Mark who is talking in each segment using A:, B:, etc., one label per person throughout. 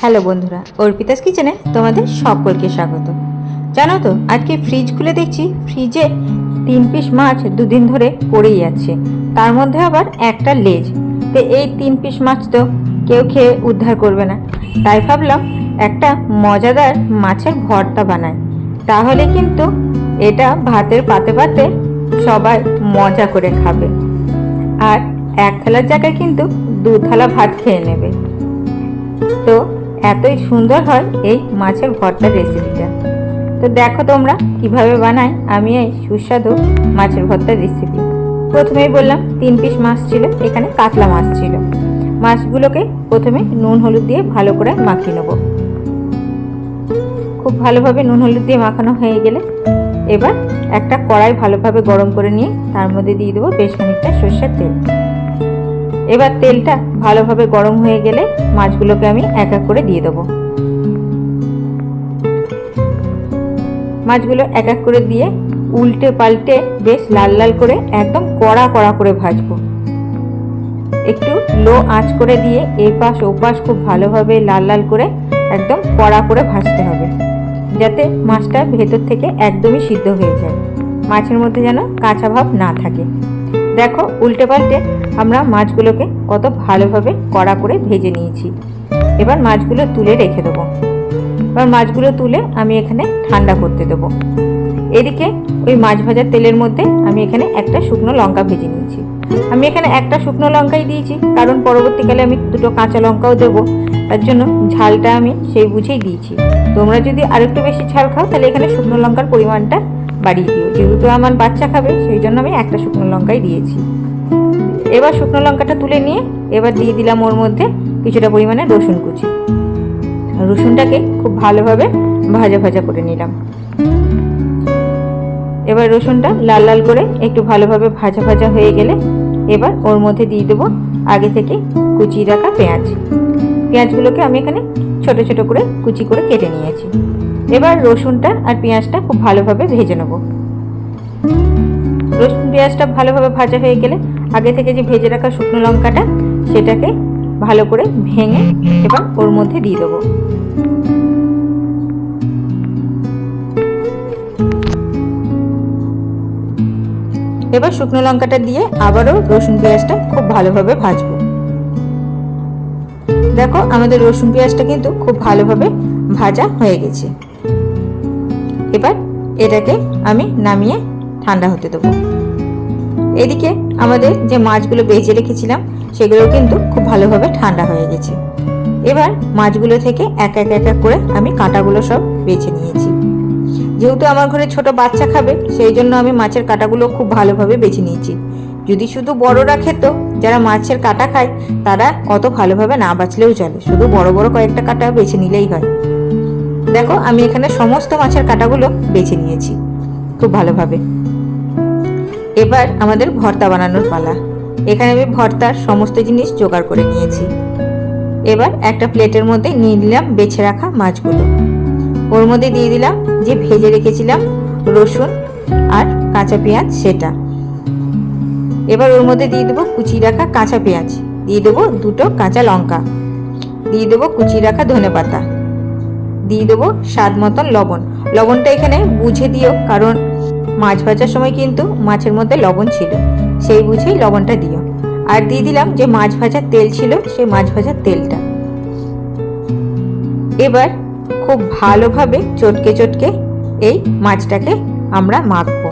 A: Hello বন্ধুরা, অর্পিতাস কিচেনে তোমাদের সকলকে স্বাগত। জানো তো, আজকে ফ্রিজ খুলে দেখছি ফ্রিজে তিন পিস মাছ দুদিন ধরে পড়েই আছে। তার মধ্যে আবার একটা লেজ। তো এই তিন পিস মাছ তো কেউ খেয়ে উদ্ধার করবে না। তাই ভাবলাম একটা মজাদার মাছের ভর্তা বানাই। তাহলে কিন্তু এটা ভাতের পাতে পাতে সবাই মজা করে খাবে। আর এক থালার জায়গায় কিন্তু দু থালা ভাত খেয়ে নেবে। তো এতই সুন্দর হয় এই মাছের ভর্তার রেসিপিটা তো দেখো তোমরা কীভাবে বানাই আমি এই সুস্বাদু মাছের ভর্তার রেসিপি প্রথমেই বললাম, তিন পিস মাছ ছিল, এখানে কাতলা মাছ ছিল। মাছগুলোকে প্রথমে নুন হলুদ দিয়ে ভালো করে মাখিয়ে নেব। খুব ভালোভাবে নুন হলুদ দিয়ে মাখানো হয়ে গেলে এবার একটা কড়াই ভালোভাবে গরম করে নিয়ে তার মধ্যে দিয়ে দেবো বেশ খানিকটা সর্ষের তেল। এবার তেলটা ভালোভাবে গরম হয়ে গেলে মাছগুলোকে আমি এক এক করে দিয়ে দেবো। মাছগুলো এক এক করে দিয়ে উল্টে পাল্টে বেশ লাল লাল করে একদম কড়া কড়া করে ভাজবো। একটু লো আঁচ করে দিয়ে এই পাশ ও পাশ খুব ভালোভাবে লাল লাল করে একদম কড়া করে ভাজতে হবে। যাতে মাছটা ভেতর থেকে একদমই সিদ্ধ হয়ে যায়। মাছের মধ্যে যেন কাঁচা ভাব না থাকে। দেখো, উল্টে পাল্টে আমরা মাছগুলোকে কত ভালোভাবে কড়া করে ভেজে নিয়েছি। এবার মাছগুলো তুলে রেখে দেবো। এবার মাছগুলো তুলে আমি এখানে ঠান্ডা করতে দেবো। এদিকে ওই মাছ ভাজার তেলের মধ্যে আমি এখানে একটা শুকনো লঙ্কা ভেজে নিয়েছি। আমি এখানে একটা শুকনো লঙ্কাই দিয়েছি, কারণ পরবর্তীকালে আমি দুটো কাঁচা লঙ্কাও দেবো। তার জন্য ঝালটা আমি সেই বুঝেই দিয়েছি। তোমরা যদি আরেকটু বেশি ঝাল খাও, তাহলে এখানে শুকনো লঙ্কার পরিমাণটা বাড়িয়ে দিও। যেহেতু আমার বাচ্চা খাবে, সেই জন্য আমি একটা শুকনো লঙ্কাই দিয়েছি। এবার শুকনো লঙ্কাটা তুলে নিয়ে এবার দিয়ে দিলাম ওর মধ্যে কিছুটা পরিমাণে রসুন কুচি। রসুনটাকে খুব ভালোভাবে ভাজা ভাজা করে নিলাম। এবার রসুনটা লাল লাল করে একটু ভালোভাবে ভাজা ভাজা হয়ে গেলে এবার ওর মধ্যে দিয়ে দেবো আগে থেকে কুচি রাখা পেঁয়াজ। পেঁয়াজগুলোকে আমি এখানে ছোট ছোট করে কুচি করে কেটে নিয়েছি। এবার রসুনটা আর পেঁয়াজটা খুব ভালোভাবে ভেজে নেব। রসুন পেঁয়াজটা ভালোভাবে ভাজা হয়ে গেলে আগে থেকে যে ভেজে রাখা শুকনো লঙ্কাটা, সেটাকে ভালো করে ভেঙে এবার ওর মধ্যে দিয়ে দেবো। এবার শুকনো লঙ্কাটা দিয়ে আবারও রসুন পেঁয়াজটা খুব ভালোভাবে ভাজবো। দেখো, আমাদের রসুন পেঁয়াজটা কিন্তু খুব ভালোভাবে ভাজা হয়ে গেছে। এবার এটাকে আমি নামিয়ে ঠান্ডা হতে দেবো। এদিকে আমাদের যে মাছগুলো বেজে রেখেছিলাম, সেগুলো কিন্তু খুব ভালোভাবে ঠান্ডা হয়ে গেছে। এবার মাছগুলো থেকে এক এক এক করে আমি কাঁটাগুলো সব বেছে নিয়েছি। যেহেতু আমার ঘরে ছোট বাচ্চা খাবে, সেই জন্য আমি মাছের কাঁটাগুলো খুব ভালোভাবে বেছে নিয়েছি। যদি শুধু বড়রা খেত, যারা মাছের কাঁটা খায়, তারা অত ভালোভাবে না বাঁচলেও চলে। শুধু বড় বড় কয়েকটা কাঁটা বেছে নিলেই হয়। দেখো, আমি এখানে সমস্ত মাছের কাঁটাগুলো বেছে নিয়েছি, খুব ভালোভাবে। এবার আমাদের ভর্তা বানানোর পালা। এখানে আমি ভর্তার সমস্ত জিনিস জোগাড় করে নিয়েছি। এবার একটা প্লেটের মধ্যে নিয়ে নিলাম বেছে রাখা মাছগুলো। ওর মধ্যে দিয়ে দিলাম যে ভেজে রেখেছিলাম রসুন আর কাঁচা পেঁয়াজ সেটা। এবার ওর মধ্যে দিয়ে দেবো কুচি রাখা কাঁচা পেঁয়াজ। দিয়ে দেবো দুটো কাঁচা লঙ্কা। দিয়ে দেবো কুচি রাখা ধনে পাতা দিয়ে দেবো স্বাদ মতন লবণ। লবণটা এখানে বুঝে দিও, কারণ মাছ ভাজার সময় কিন্তু মাছের মধ্যে লবণ ছিল, সেই বুঝেই লবণটা দিও। আর দিয়ে দিলাম যে মাছ ভাজার তেল ছিল, সেই মাছ ভাজার তেলটা। এবার খুব ভালোভাবে চটকে চটকে এই মাছটাকে আমরা মাখবো।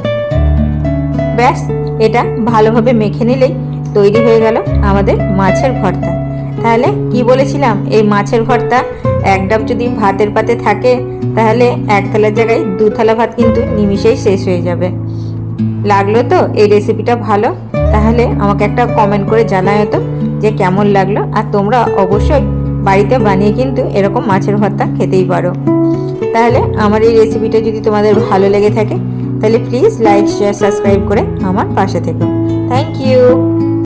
A: ব্যাস, এটা ভালোভাবে মেখে নিলেই তৈরি হয়ে গেল আমাদের মাছের ভর্তা। তাহলে কি বলেছিলাম? এই মাছের ভর্তা এক ডাব যদি ভাতের পাতে থাকে, তাহলে এক থালার জায়গায় দু থালা ভাত কিন্তু নিমিষেই শেষ হয়ে যাবে। লাগল তো? এই রেসিপিটা ভালো? তাহলে আমাকে একটা কমেন্ট করে জানায় তো যে কেমন লাগল। আর তোমরা অবশ্যই বাড়িতে বানিয়ে কিন্তু এরকম মাছের ভর্তা খেতেই পারো। তাহলে আমার এই রেসিপিটা যদি তোমাদের ভালো লেগে থাকে, তাহলে প্লিজ লাইক শেয়ার সাবস্ক্রাইব করে আমার পাশে থেকো। Thank you